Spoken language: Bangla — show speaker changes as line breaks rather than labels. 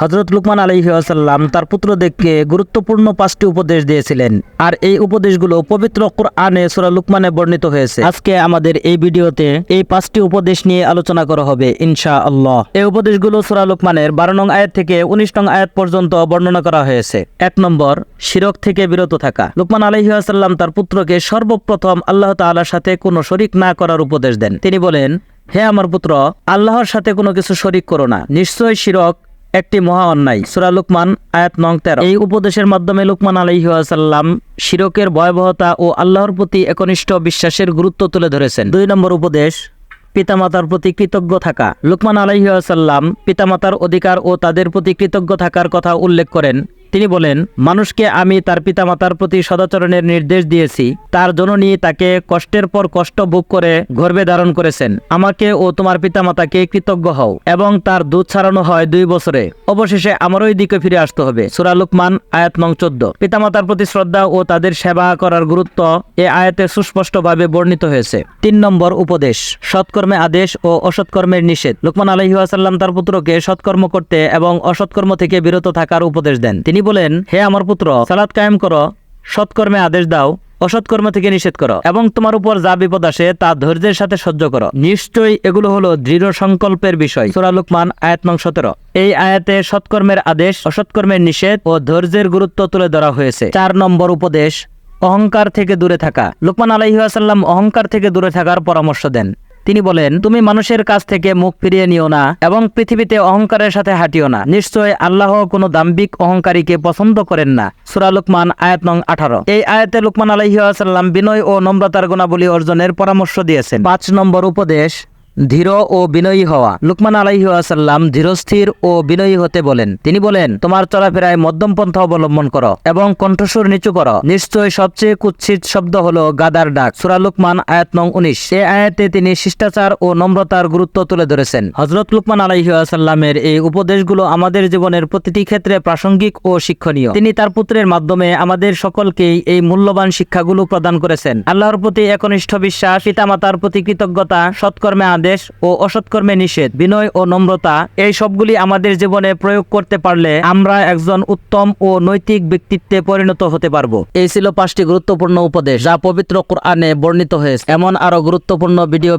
হজরত লুকমান আলহি আসাল্লাম তার পুত্রদেরকে গুরুত্বপূর্ণ পাঁচটি উপদেশ দিয়েছিলেন। আর এই উপদেশগুলো পবিত্র কোরআনে সূরা লুকমানে বর্ণিত হয়েছে। আজকে আমাদের এই ভিডিওতে এই পাঁচটি উপদেশ নিয়ে আলোচনা করা হবে ইনশা আল্লাহ এই উপদেশগুলো সূরা লুকমানের বারো নং আয়াত থেকে উনিশ নং আয়াত পর্যন্ত বর্ণনা করা হয়েছে। এক নম্বর, শিরক থেকে বিরত থাকা। লুকমান আলহি আসাল্লাম তার পুত্রকে সর্বপ্রথম আল্লাহ তাআলার সাথে কোনো শরিক না করার উপদেশ দেন। তিনি বলেন, হে আমার পুত্র, আল্লাহর সাথে কোনো কিছু শরিক করো না। নিশ্চয় শিরক একটি মহা অন্যায়। সুরা লুকমান, আয়াত নং তেরো। এই উপদেশের মাধ্যমে লুকমান আলহিহাসাল্লাম শিরকের ভয়াবহতা ও আল্লাহর প্রতি একনিষ্ঠ বিশ্বাসের গুরুত্ব তুলে ধরেছেন। দুই নম্বর উপদেশ, পিতামাতার প্রতি কৃতজ্ঞ থাকা। লুকমান আলহিহাসাল্লাম পিতামাতার অধিকার ও তাদের প্রতি কৃতজ্ঞ থাকার কথা উল্লেখ করেন। তিনি বলেন, মানুষকে আমি তার পিতামাতার প্রতি সদাচরণের নির্দেশ দিয়েছি। তার জননী তাকে কষ্টের পর কষ্ট ভোগ করে গর্ভে ধারণ করেছেন। আমাকে ও তোমার পিতামাতাকে কৃতজ্ঞ হও এবং তার দুধ ছাড়ানো হয় দুই বছরে। অবশেষে আমারই দিকে ফিরে আসতে হবে। সুরা লুকমান, আয়াত নং চোদ্দ। পিতামাতার প্রতি শ্রদ্ধা ও তাদের সেবা করার গুরুত্ব এ আয়াতে সুস্পষ্টভাবে বর্ণিত হয়েছে। তিন নম্বর উপদেশ, সৎকর্মে আদেশ ও অসৎকর্মের নিষেধ। লুকমান আলহিহাসাল্লাম তার পুত্রকে সৎকর্ম করতে এবং অসৎকর্ম থেকে বিরত থাকার উপদেশ দেন। তিনি বলেন, হে আমার পুত্র, সালাত কায়েম করো, সৎকর্মে আদেশ দাও, অসৎকর্ম থেকে নিষেধ করো, এবং তোমার উপর যা বিপদ আসে তা ধৈর্যের সাথে সহ্য করো। নিশ্চয়ই এগুলো হলো দৃঢ় সংকল্পের বিষয়। সুরা লুকমান, আয়াত নং সতেরো। এই আয়াতে সৎকর্মের আদেশ, অসৎকর্মের নিষেধ ও ধৈর্যের গুরুত্ব তুলে ধরা হয়েছে। চার নম্বর উপদেশ, অহংকার থেকে দূরে থাকা। লুকমান আলাইহাসাল্লাম অহংকার থেকে দূরে থাকার পরামর্শ দেন। তিনি বলেন, তুমি মানুষের কাছ থেকে মুখ ফিরিয়ে নিও না এবং পৃথিবীতে অহংকারের সাথে হাঁটিও না। নিশ্চয় আল্লাহ কোনো দাম্বিক অহংকারীকে পছন্দ করেন না। সুরা লুকমান, আয়াত নং আঠারো। এই আয়াতে লুকমান আলহিউসাল্লাম বিনয় ও নম্রতার গুণাবলী অর্জনের পরামর্শ দিয়েছেন। পাঁচ নম্বর উপদেশ ধীর ও বিনয়ী হওয়া। লুকমান আলাইহাল্লাম ধীরস্থির ও বিনয়ী হতে বলেন। তিনি বলেন, তোমার চলাফেরায় মধ্যম পন্থা অবলম্বন করো এবং কণ্ঠস্বর নিচু করো। নিশ্চয় সবচেয়ে কুৎসিত শব্দ হলো গাদার ডাক। সুরা লুকমান, আয়াত নং উনিশ। এই আয়াতে তিনি শিষ্টাচার ও নম্রতার গুরুত্ব তুলে ধরেছেন। হজরত লুকমান আলাইহাল্লামের এই উপদেশগুলো আমাদের জীবনের প্রতিটি ক্ষেত্রে প্রাসঙ্গিক ও শিক্ষণীয়। তিনি তার পুত্রের মাধ্যমে আমাদের সকলকেই এই মূল্যবান শিক্ষাগুলো প্রদান করেছেন। আল্লাহর প্রতি একনিষ্ঠ বিশ্বাস, পিতামাতার প্রতি কৃতজ্ঞতা, সৎকর্মে আদেশ ও অসৎকর্মে নিষেধ, বিনয় ও নম্রতা, এই সবগুলি আমাদের জীবনে প্রয়োগ করতে পারলে আমরা একজন উত্তম ও নৈতিক ব্যক্তিত্বে পরিণত হতে পারব। এই ছিল পাঁচটি গুরুত্বপূর্ণ উপদেশ যা পবিত্র কোরআনে বর্ণিত হয়েছে। এমন আরও গুরুত্বপূর্ণ ভিডিও